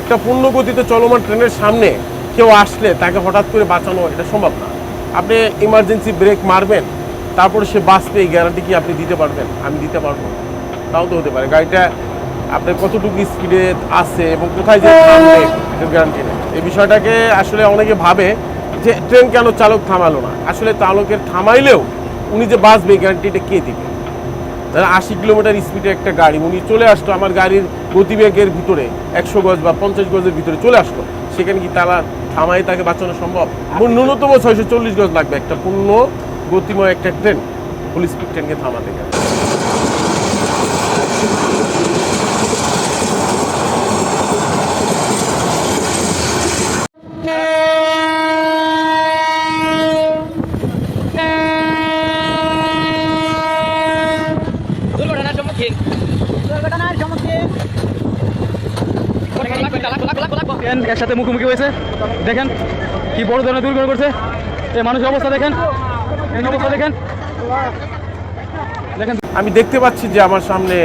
একটা পূর্ণ গতিতে চলমান ট্রেনের সামনে কেউ আসলে তাকে হঠাৎ করে বাঁচানো এটা সম্ভব না। আপনি ইমার্জেন্সি ব্রেক মারবেন, তারপরে সে বাঁচবে, এই গ্যারান্টি কি আপনি দিতে পারবেন? আমি দিতে পারব তাও তো হতে পারে। গাড়িটা আপনার কতটুকু স্পিডে আছে এবং কোথায় যে থামবে গ্যারান্টি নেই। এই বিষয়টাকে আসলে অনেকে ভাবে যে ট্রেন কেন চালক থামালো না। আসলে চালকের থামাইলেও উনি যে বাঁচবে গ্যারান্টিটা কে দিবে? আশি কিলোমিটার স্পিডে একটা গাড়ি। উনি চলে আসতো আমার গাড়ির গতিবেগের ভিতরে একশো গজ বা পঞ্চাশ গজের ভিতরে চলে আসতো। সেখানে কি তারা থামাই তাকে বাঁচানো সম্ভব? এবং ন্যূনতম ছয়শো চল্লিশ গজ লাগবে একটা পূর্ণ গতিময় একটা ট্রেন। ফুল স্পিড ট্রেনকে থামাতে গেলে। ট্রেন এর সাথে মুখোমুখি হয়েছে। দেখেন, কি বড় ধরনের দুর্ঘটনা করছে এই মানুষের অবস্থা দেখেন। দেখেন। দেখেন। আমি দেখতে পাচ্ছি যে আমার সামনে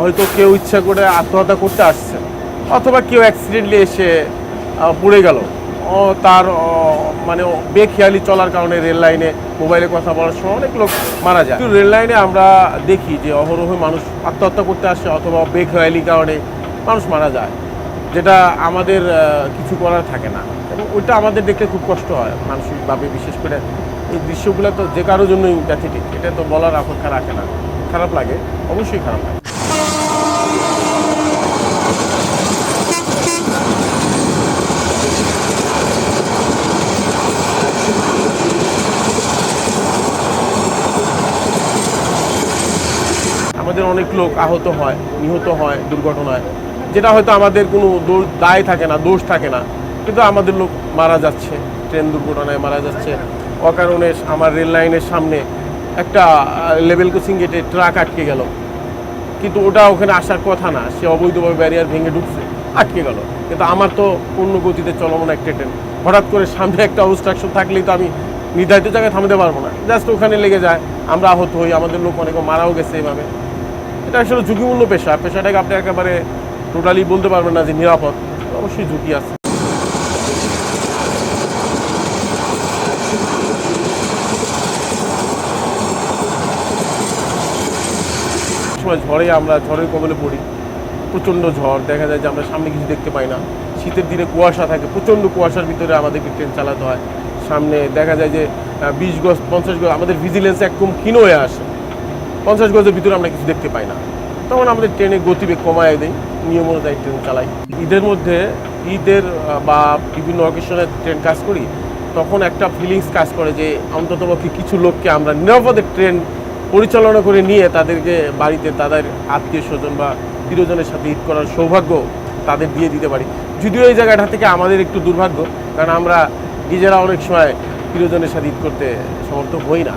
হয়তো কেউ ইচ্ছা করে আত্মহত্যা করতে আসছে, অথবা কেউ অ্যাক্সিডেন্টলি এসে পড়ে গেল। তার মানে বেখেয়ালি চলার কারণে রেল লাইনে, মোবাইলে কথা বলার সময় অনেক লোক মারা যায়। রেল লাইনে আমরা দেখি যে অহরহ মানুষ আত্মহত্যা করতে আসে, অথবা বেখেয়ালি কারণে মানুষ মারা যায়। যেটা আমাদের কিছু করার থাকে না। এবং ওইটা আমাদের দেখলে খুব কষ্ট হয় মানসিকভাবে, বিশেষ করে এই দৃশ্যগুলো তো যে কারোর জন্যই ব্যথিটিক এটা তো বলার অপেক্ষা রাখে না। খারাপ লাগে, অবশ্যই খারাপ লাগে। আমাদের অনেক লোক আহত হয়, নিহত হয়, দুর্ঘটনায়। যেটা হয়তো আমাদের কোনো দোষ, দায় থাকে না, দোষ থাকে না। কিন্তু আমাদের লোক মারা যাচ্ছে, ট্রেন দুর্ঘটনায় মারা যাচ্ছে। অকারণে আমার রেল লাইনের সামনে একটা লেভেল ক্রসিং গেটে ট্রাক আটকে গেল। কিন্তু ওটা ওখানে আসার কথা না, সে অবৈধভাবে ব্যারিয়ার ভেঙে ঢুকছে, আটকে গেল। কিন্তু আমার তো পূর্ণ গতিতে চলমান একটা ট্রেন। হঠাৎ করে সামনে একটা অবস্ট্রাকশন থাকলেই তো আমি নির্ধারিত জায়গায় থামতে পারব না। জাস্ট ওখানে লেগে যায়, আমরা আহত হই, আমাদের লোক অনেকে মারাও গেছে এভাবে। এটা আসলে ঝুঁকিপূর্ণ পেশা, পেশাটাকে আপনি একেবারে টোটালি বলতে পারবেন না যে নিরাপদ, অবশ্যই ঝুঁকি আছে। ঝড়ে আমরা ঝড়ের কবলে পড়ি, প্রচণ্ড ঝড়, দেখা যায় যে আমরা সামনে কিছু দেখতে পাই না। শীতের দিনে কুয়াশা থাকে, প্রচণ্ড কুয়াশার ভিতরে আমাদেরকে ট্রেন চালাতে হয়। সামনে দেখা যায় যে বিশ গজ, পঞ্চাশ গজ, আমাদের ভিজিলেন্স একদম ক্ষীণ হয়ে আসে। পঞ্চাশ গজের ভিতরে আমরা কিছু দেখতে পাই না। তখন আমাদের ট্রেনে গতিবেগ কমায় দেয়, নিয়ম অনুযায়ী ট্রেন চালাই। ঈদের মধ্যে, ঈদের বা বিভিন্ন অকেশনে ট্রেন কাজ করি, তখন একটা ফিলিংস কাজ করে যে অন্ততপক্ষে কিছু লোককে আমরা নিরাপদে ট্রেন পরিচালনা করে নিয়ে তাদেরকে বাড়িতে তাদের আত্মীয় স্বজন বা প্রিয়জনের সাথে ঈদ করার সৌভাগ্য তাদের দিয়ে দিতে পারি। যদিও এই জায়গাটা থেকে আমাদের একটু দুর্ভাগ্য, কারণ আমরা নিজেরা অনেক সময় প্রিয়জনের সাথে ঈদ করতে সমর্থ হই না।